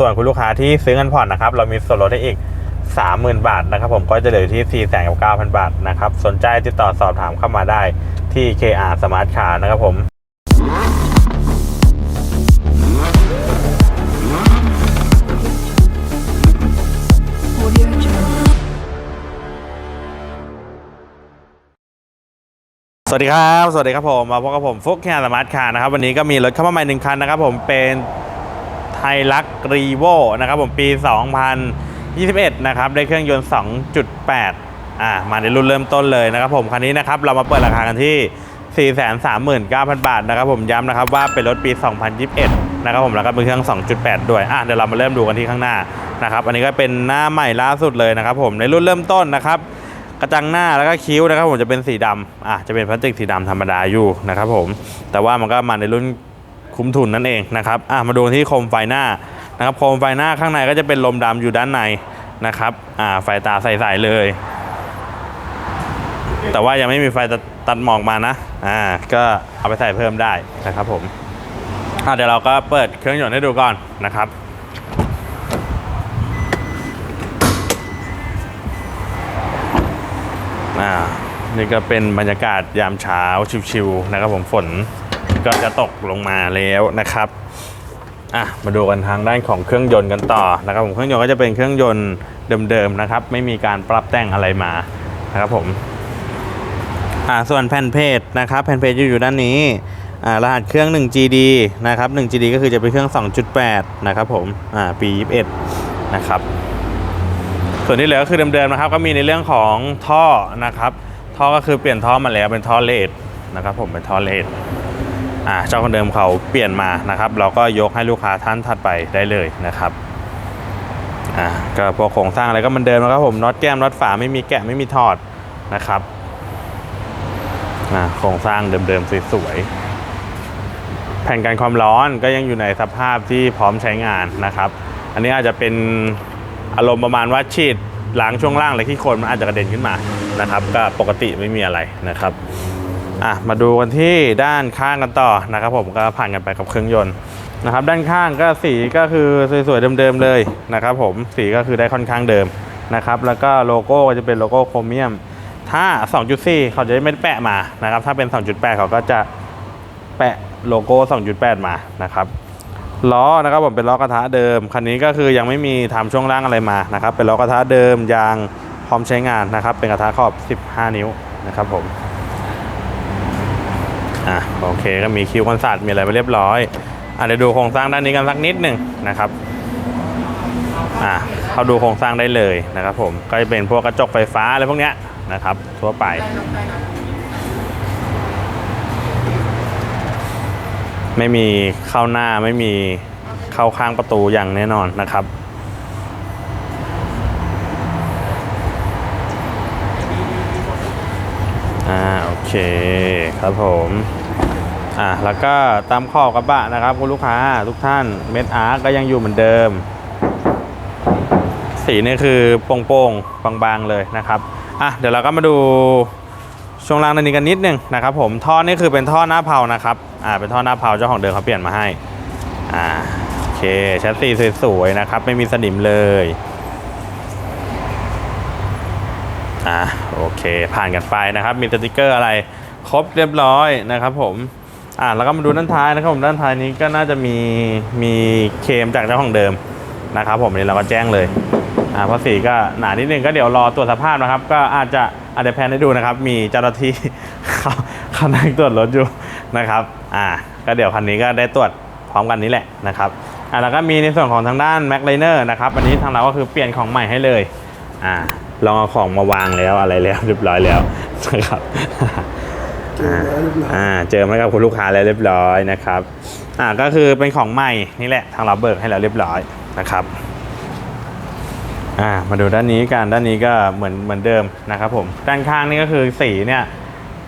ส่วนคุณลูกค้าที่ซื้อเงินผ่อนนะครับ เรามีส่วนลดได้อีก 30,000 บาทนะครับ ผมก็จะเหลืออยู่ที่ 4 9 0 0 0 บาทนะครับ สนใจติดต่อสอบถามเข้ามาได้ที่ KR Smart Car นะครับผมสวัสดีครับ สวัสดีครับผม มาพบกับผมฟุกแคร์สมาร์ทคาร์นะครับ วันนี้ก็มีรถเข้ามาใหม่หนึ่งคันนะครับผมเป็น ไทลักรีโวนะครับผมปี 2021 นะครับได้เครื่องยนต์ 2.8 อ่ามาในรุ่นเริ่มต้นเลยนะครับผมคันนี้นะครับเรามาเปิดราคากันที่ 439,000 บาทนะครับผมย้ำนะครับว่าเป็นรถปี 2021 นะครับผมแล้วก็เป็นเครื่อง 2.8 ด้วยอะเดี๋ยวเรามาเริ่มดูกันที่ข้างหน้านะครับอันนี้ก็เป็นหน้าใหม่ล่าสุดเลยนะครับผมในรุ่นเริ่มต้นนะครับกระจังหน้าแล้วก็คิ้วนะครับผมจะเป็นสีดำอะจะเป็นพลาสติกสีดำธรรมดาอยู่นะครับผมแต่ว่ามันก็มาในรุ่น คุ้มทุนนั่นเองนะครับอะมาดูที่โคมไฟหน้านะครับโคมไฟหน้าข้างในก็จะเป็นลมดำอยู่ด้านในนะครับอ่าไฟตาใสๆเลย แต่ว่ายังไม่มีไฟตัดตัดหมอกมานะอ่าก็เอาไปใส่เพิ่มได้นะครับผมอะเดี๋ยวเราก็เปิดเครื่องยนต์ให้ดูก่อนนะครับอ่านี่ก็เป็นบรรยากาศยามเช้าชิวๆนะครับผมฝน ก็จะตกลงมาแล้วนะครับอะมาดูกันทางด้านของเครื่องยนต์กันต่อนะครับผมเครื่องยนต์ก็จะเป็นเครื่องยนต์เดิมๆนะครับ ไม่มีการปรับแต่งอะไรมานะครับผมอ่าส่วนแผ่นเพจนะครับแผ่นเพจอยู่อยู่ด้านนี้อ่ารหัสเครื่อง 1GD นะครับ 1GD ก็คือจะเป็นเครื่อง 2.8 นะครับผมอ่าปี 21 นะครับ ส่วนที่เหลือก็คือเดิมๆนะครับ ก็มีในเรื่องของท่อนะครับ ท่อก็คือเปลี่ยนท่อมาแล้วเป็นท่อเลดนะครับผมเป็นท่อเลด อ่าเจ้าคนเดิมเขาเปลี่ยนมานะครับ เราก็ยกให้ลูกค้าท่านถัดไปได้เลยนะครับอ่าก็พวกโครงสร้างอะไรก็มันเดิมนะครับผมน็อตแก้มน็อตฝาไม่มีแกะไม่มีถอดนะครับอ่าโครงสร้างเดิมๆสวยๆแผ่นกันความร้อนก็ยังอยู่ในสภาพที่พร้อมใช้งานนะครับ อันนี้อาจจะเป็นอารมณ์ประมาณว่าฉีดล้างช่วงล่างเลยที่คนมันอาจจะกระเด็นขึ้นมานะครับ ก็ปกติไม่มีอะไรนะครับ อะมาดูกันที่ด้านข้างกันต่อนะครับผมก็ผ่านกันไปกับเครื่องยนต์นะครับด้านข้างก็สีก็คือสวยๆเดิมๆเลยนะครับผมสีก็คือได้ค่อนข้างเดิมนะครับแล้วก็โลโก้ก็จะเป็นโลโก้โครเมียม ถ้า 2.4 เขาจะไม่ได้แปะมานะครับถ้าเป็น 2.8 เขาก็จะแปะโลโก้ 2.8 มานะครับล้อนะครับผมเป็นล้อกระทะเดิม คันนี้ก็คือยังไม่มีทำช่วงล่างอะไรมานะครับเป็นล้อกระทะเดิมยางพร้อมใช้งานนะครับเป็นกระทะขอบ 15 นิ้วนะครับผม อะโอเคก็มีคิวคอนสัตมีอะไรไปเรียบร้อยอะเดี๋ยวดูโครงสร้างด้านนี้กันสักนิดหนึ่งนะครับอะเขาดูโครงสร้างได้เลยนะครับ ผมก็จะเป็นพวกกระจกไฟฟ้าอะไรพวกเนี้ยนะครับ ทั่วไปไม่มีเข้าหน้าไม่มีเข้าข้างประตูอย่างแน่นอนนะครับ อ่าโอ เคครับผมอ่าแล้วก็ตามขอบกระบะนะครับคุณลูกค้าทุกท่านเม็ดอาร์ก็ยังอยู่เหมือนเดิม สีนี่คือโป่งๆบางๆเลยนะครับอะเดี๋ยวเราก็มาดูช่วงล่างนนี้กันนิดนึงนะครับผมท่อนี่คือเป็นท่อหน้าเผานะครับอ่าเป็นท่อหน้าเผาเจ้าของเดิมเขาเปลี่ยนมาให้อ่าโอเคแชสซีสวยๆนะครับไม่มีสนิมเลยอ่า เคผ่านกันไปนะครับ มีสติกเกอร์อะไรครบเรียบร้อยนะครับผมอ่าแล้วก็มาดูด้านท้ายนะครับผมด้านท้ายนี้ก็น่าจะมีมีเคมจากเจ้าของเดิมนะครับ ผมนนี้เราก็แจ้งเลยอ่าภาษีก็หนานิดนึงก็เดี๋ยวรอตรวจสภาพนะครับ ก็อาจจะอาจจะแพนให้ดูนะครับ มีเจ้าหน้าที่เขาเขานั่งตรวจรถอยู่นะครับอ่าก็เดี๋ยวคันนี้ก็ได้ตรวจพร้อมกันนี้แหละนะครับอ่าแล้วก็มีในส่วนของทางด้าน m a c l i n e r นะครับอันนี้ทางเราก็คือเปลี่ยนของใหม่ให้เลยอ่า ลองเอาของมาวางแล้วอะไรแล้วเรียบร้อยแล้วนะครับอ่าเจอไหมครับคุณลูกค้าแล้วเรียบร้อยนะครับอ่าก็คือเป็นของใหม่นี่แหละทางเราเบิกให้แล้วเรียบร้อยนะครับอ่ามาดูด้านนี้กันด้านนี้ก็เหมือนเหมือนเดิมนะครับผมด้านข้างนี่ก็คือสีเนี่ย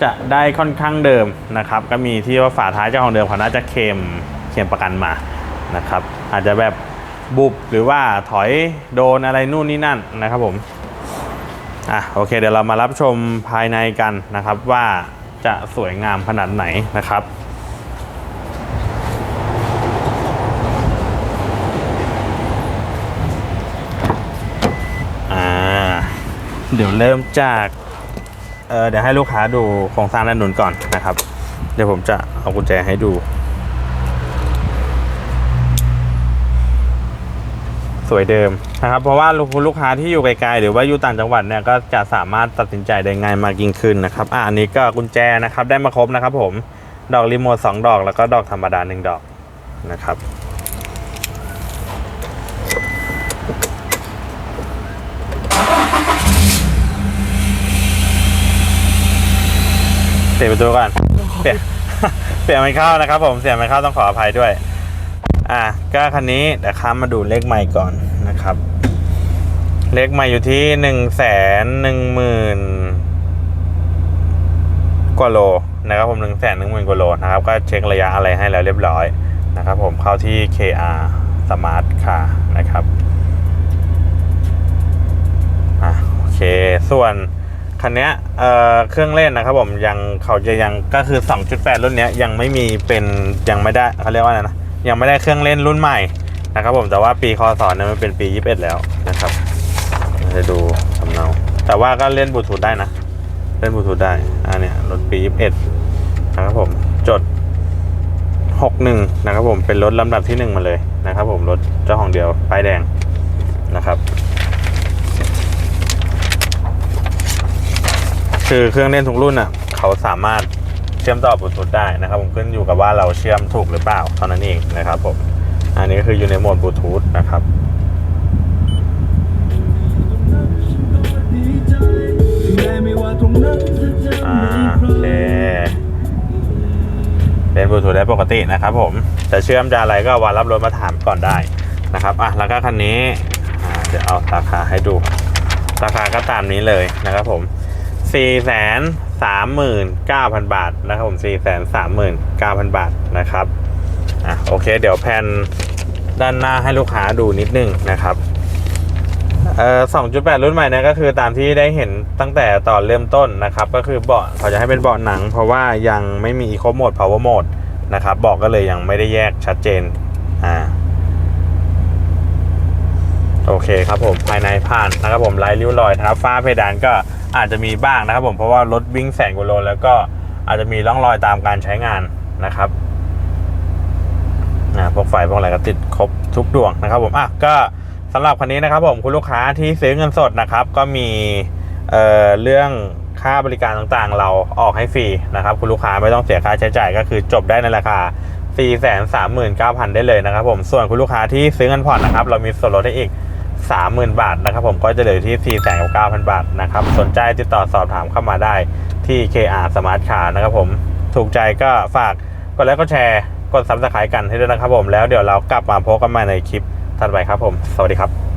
จะได้ค่อนข้างเดิมนะครับ ก็มีที่ว่าฝาท้ายเจ้าของเดิมเขาน่าจะเคลมเคลมประกันมานะครับ อาจจะแบบบุบหรือว่าถอยโดนอะไรนู่นนี่นั่นนะครับผม อะโอเคเดี๋ยวเรามารับชมภายในกันนะครับว่าจะสวยงามขนาดไหนนะครับเดี๋ยวเริ่มจากเเดี๋ยวให้ลูกค้าดูโครงสร้างด้านหนุนก่อนนะครับ เดี๋ยวผมจะเอากุญแจให้ดู วยเดิมนะครับ เพราะว่าลูกลูกค้าที่อยู่ไกลๆหรือว่าอยู่ต่างจังหวัดเนี่ยก็จะสามารถตัดสินใจได้ง่ายมากยิ่งขึ้นนะครับอ่าอันนี้ก็กุญแจนะครับได้มาครบนะครับ ผมดอกรีโมทสองดอกแล้วก็ดอกธรรมดาหนึ่งดอกนะครับเสียประตูก่อนเปลี่ยนเปลี่ยนไม่เข้านะครับ ผมเสียไม่เข้าต้องขออภัยด้วย อะก็คันนี้เดี๋ยวค้ามาดูเลขใหม่ก่อน นะครับ เลขใหม่อยู่ที่หนึ่งแสนหนึ่งหมื่นกว่าโลนะครับผมหนึ่งแสนหนึ่งหมื่นกว่าโลนะครับ ก็เช็คระยะอะไรให้แล้วเรียบร้อยนะครับผมเข้าที่ KR Smart Car นะครับอะโอเค ส่วนคันเนี้ยเอ่อเครื่องเล่นนะครับผมยังเขาจะยังก็คือ 2.8 รุ่นเนี้ยยังไม่มีเป็นยังไม่ได้เขาเรียกว่าอะไรนะยังไม่ได้เครื่องเล่นรุ่นใหม่ นะครับผมแต่ว่าปีคศเนี่ยมันเป็นปี 21 แล้วนะครับจะดูสำเนาแต่ว่าก็เล่นบลูทูธได้นะ เล่นบลูทูธได้อันเนี้ยรถปี 21 นะครับผมจด 61 นะครับผมเป็นรถลำดับที่ 1 มาเลยนะครับผมรถเจ้าของเดียวป้ายแดงนะครับ คือเครื่องเล่นทุกรุ่นอะเขาสามารถเชื่อมต่อบลูทูธได้นะครับ ผมขึ้นอยู่กับว่าเราเชื่อมถูกหรือเปล่าเท่านั้นเองนะครับผม อันนี้ก็คืออยู่ในโหมดบลูทูธนะครับอ่าโอเคเล่นบลูทูธได้ปกตินะครับผมจะเชื่อมจะอะไรก็วันรับรถมาถามก่อนได้นะครับอะแล้วก็คันนี้อ่าเดี๋ยวเอาราคาให้ดูราคาก็ตามนี้เลยนะครับผม4 3 9 0 0 0 บาทนะครับผม4 3 9 0 0 0 บาทนะครับ อะโอเค เดี๋ยวแผ่นด้านหน้าให้ลูกค้าดูนิดนึงนะครับเอ่อ2.8 รุ่นใหม่นะก็คือตามที่ได้เห็นตั้งแต่ตอนเริ่มต้นนะครับ ก็คือเบาะเขาจะให้เป็นเบาะหนัง เพราะว่ายังไม่มี Eco Mode Power Mode นะครับเบาะก็เลยยังไม่ได้แยกชัดเจนอ่าโอเคครับผมภายในผ่านนะครับผมไร้ริ้วรอยนะครับฝ้าเพดานก็อาจจะมีบ้างนะครับผมเพราะว่ารถวิ่งแสนกว่าโลแล้วก็อาจจะมีร่องรอยตามการใช้งานนะครับ นะพวกไฟพวกอะไรก็ติดครบทุกดวงนะครับผมอะก็สำหรับคันนี้นะครับผมคุณลูกค้าที่ซื้อเงินสดนะครับ ก็มีเอ่อเรื่องค่าบริการต่างๆ เราออกให้ฟรีนะครับ คุณลูกค้าไม่ต้องเสียค่าใช้จ่ายก็คือจบได้ในราคา 4 3 9 0 0 0 ได้เลยนะครับผมส่วนคุณลูกค้าที่ซื้อเงินผ่อนนะครับ เรามีส่วนลดได้อีก 30,000 บาทนะครับ ผมก็จะเหลือที่ 4 9 0 0 0บาทนะครับสนใจติดต่อสอบถามเข้ามาได้ที่ KR Smart Car นะครับผมถูกใจก็ฝากกดไลค์กดแชร์ กดซับสไครต์กันให้ด้วยนะครับผมแล้วเดี๋ยวเรากลับมาพบกันใหม่ในคลิปถัดไปครับผม สวัสดีครับ